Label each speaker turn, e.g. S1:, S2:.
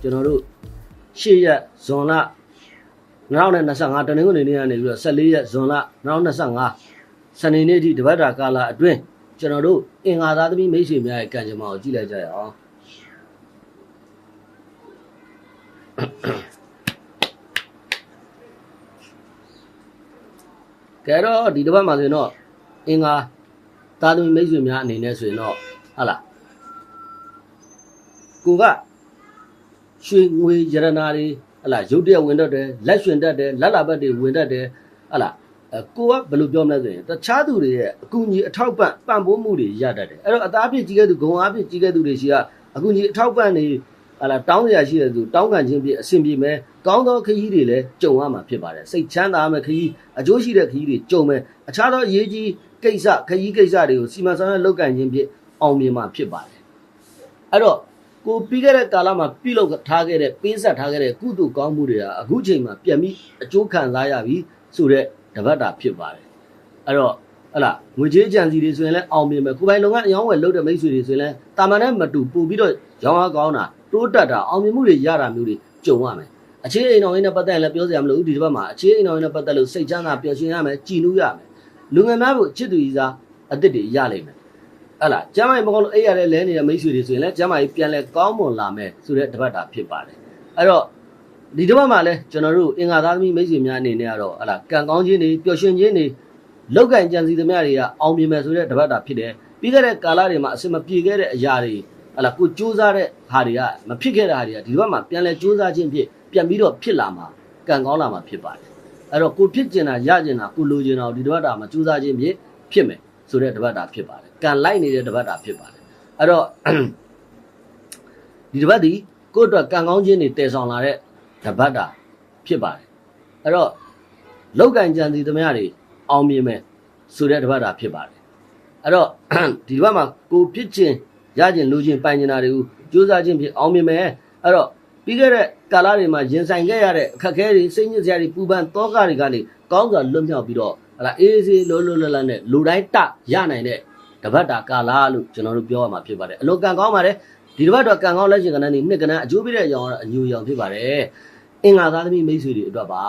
S1: ကျွန်တော်တို့8ရက်ဇွန်လ2025တနင်္ဂနွေနေ့ကနေပြီးတော့14ရက်ဇွန်လ2025စနေနေ့အထိတပတ်တာကာလအတွင်းကျွန်တော်တို့အင်္ဂါသားသမီးမိတ်ဆွေများရဲ့ကံကြမ္မာကိုကြည့်လိုက်ကြရအောင်ကဲတော့ဒီတစ်ပတ်မှာဆိုရင်တော့အင်္ဂါသားသမီးမိတ်ဆွေများအနေနဲ့ဆိုရင်တော့ဟာလားကိုက ရွှေငွေရတနာတွေဟလာရုပ်တရက်ဝင်တတ်တယ်လက်ရွှင်တတ်တယ်လက်လာဘက်တွေဝင်တတ်တယ်ဟလာအဲကိုကဘယ်လိုပြောမလဲဆိုရင်တခြားသူတွေရဲ့အကူအညီအထောက်ပံ့ပံ့ပိုးမှုတွေရတတ်တယ်အဲ့တော့အသားအဖြစ်ကြီးခဲ့သူဂုံအားဖြင့်ကြီးခဲ့သူတွေရှိကအကူအညီအထောက်ပံ့တွေဟလာတောင်းရရှိတဲ့သူတောင်းခံခြင်းဖြင့်အဆင်ပြေမယ်ကောင်းသောခရီးတွေလည်းကြုံရမှာဖြစ်ပါတယ်စိတ်ချမ်းသာမယ်ခရီးအကျိုးရှိတဲ့ခရီးတွေကြုံမယ်အခြားသောအရေးကြီးကိစ္စခရီးကိစ္စတွေကိုစီမံဆောင်ရွက်လုပ်ကင်ခြင်းဖြင့်အောင်မြင်မှာဖြစ်ပါတယ်အဲ့တော့ ကိုပြီးခဲ့တဲ့ကာလမှာပြုလုပ်ထားခဲ့တဲ့ပေးဆက်ထားခဲ့တဲ့ကုသိုလ်ကောင်းမှုတွေဟာအခုချိန်မှာပြန်ပြီးအကျိုးခံစားရပြီဆိုတဲ့တပတ်တာဖြစ်ပါတယ်အဲ့တော့ဟလာငွေကြေးကြံစီတွေဆိုရင်လည်းအောင်မြင်မယ်ကိုယ်ပိုင်လုပ်ငန်းအယောင်းဝယ်လုပ်တဲ့မိတ်ဆွေတွေဆိုရင်လည်းတာမန်နဲ့မတူပို့ပြီးတော့ရောင်းအားကောင်းတာတိုးတက်တာအောင်မြင်မှုတွေရတာမျိုးတွေကြုံရမယ်အခြေအိမ်တော်ရင်းနဲ့ပတ်သက်ရင်လည်းပြောစရာမလိုဘူးဒီတစ်ပတ်မှာအခြေအိမ်တော်ရင်းနဲ့ပတ်သက်လို့စိတ်ချမ်းသာပျော်ရွှင်ရမယ်ကြည်နူးရမယ်လူငယ်များကိုချစ်သူကြီးစားအသစ်တွေရလိမ့်မယ် ဟတ်လာကျမ်းမာရေးမကောင်းလို့အဲ့ရတဲ့လဲနေတဲ့မိတ်ဆွေတွေဆိုရင်လည်းကျမ်းမာရေးပြန်လဲကောင်းမွန်လာမယ်ဆိုတဲ့တပတ်တာဖြစ်ပါတယ်အဲ့တော့ဒီတပတ်မှာလဲကျွန်တော်တို့အင်္ဂါသားသမီးမိတ်ဆွေများအနေနဲ့ကတော့ဟတ်လာကံကောင်းခြင်းတွေပျော်ရွှင်ခြင်းတွေလောက်ကံကြံစီသမျှတွေကအောင်မြင်မယ်ဆိုတဲ့တပတ်တာဖြစ်တယ်ပြီးခဲ့တဲ့ကာလတွေမှာအစင်မပြေခဲ့တဲ့အရာတွေဟတ်လာကိုစူးစမ်းတဲ့ဟာတွေကမဖြစ်ခဲ့တဲ့ဟာတွေကဒီတပတ်မှာပြန်လဲစူးစမ်းခြင်းဖြစ်ပြန်ပြီးတော့ဖြစ်လာမှာကံကောင်းလာမှာဖြစ်ပါတယ်အဲ့တော့ကိုဖြစ်ကျင်တာရကျင်တာကိုလိုချင်တာကိုဒီတပတ်တာမှာစူးစမ်းခြင်းဖြစ်ဖြစ်မယ် ဆိုတဲ့တပတ်တာဖြစ်ပါတယ်ကံလိုက်နေတဲ့တပတ်တာဖြစ်ပါတယ်အဲ့တော့ဒီတပတ်ဒီကိုယ့်အတွက်ကံကောင်းခြင်းတွေတည်ဆောင်လာတဲ့တပတ်တာဖြစ်ပါတယ်အဲ့တော့လောက်ကံကြံစီသမျှတွေအောင်မြင်မယ်ဆိုတဲ့တပတ်တာဖြစ်ပါတယ်အဲ့တော့ဒီတပတ်မှာကိုဖြစ်ခြင်းရခြင်းလူခြင်းပိုင်ခြင်းတာတွေကိုစူးစမ်းခြင်းဖြစ်အောင်မြင်မယ်အဲ့တော့ပြီးခဲ့တဲ့ကာလတွေမှာရင်ဆိုင်ခဲ့ရတဲ့အခက်အခဲတွေစိတ်ညစ်စရာတွေပူပန်တောကတွေကနေကောင်းစွာလွတ်မြောက်ပြီးတော့ ဟလာအေးစေးလောလောလတ်လတ်နဲ့လူတိုင်းတရနိုင်တဲ့တပတ်တာကာလလို့ကျွန်တော်တို့ပြောရမှာဖြစ်ပါတယ်အလိုကံကောင်းပါတယ်ဒီတစ်ပတ်တော့ကံကောင်းလက်ရှင်ကဏ္ဍနေနှစ်ကဏ္ဍအကျိုးပေးတဲ့အကြောင်းကတော့အညူရောင်ဖြစ်ပါတယ်အင်္ဂါသားသမီးမိတ်ဆွေတွေအတွက်ပါ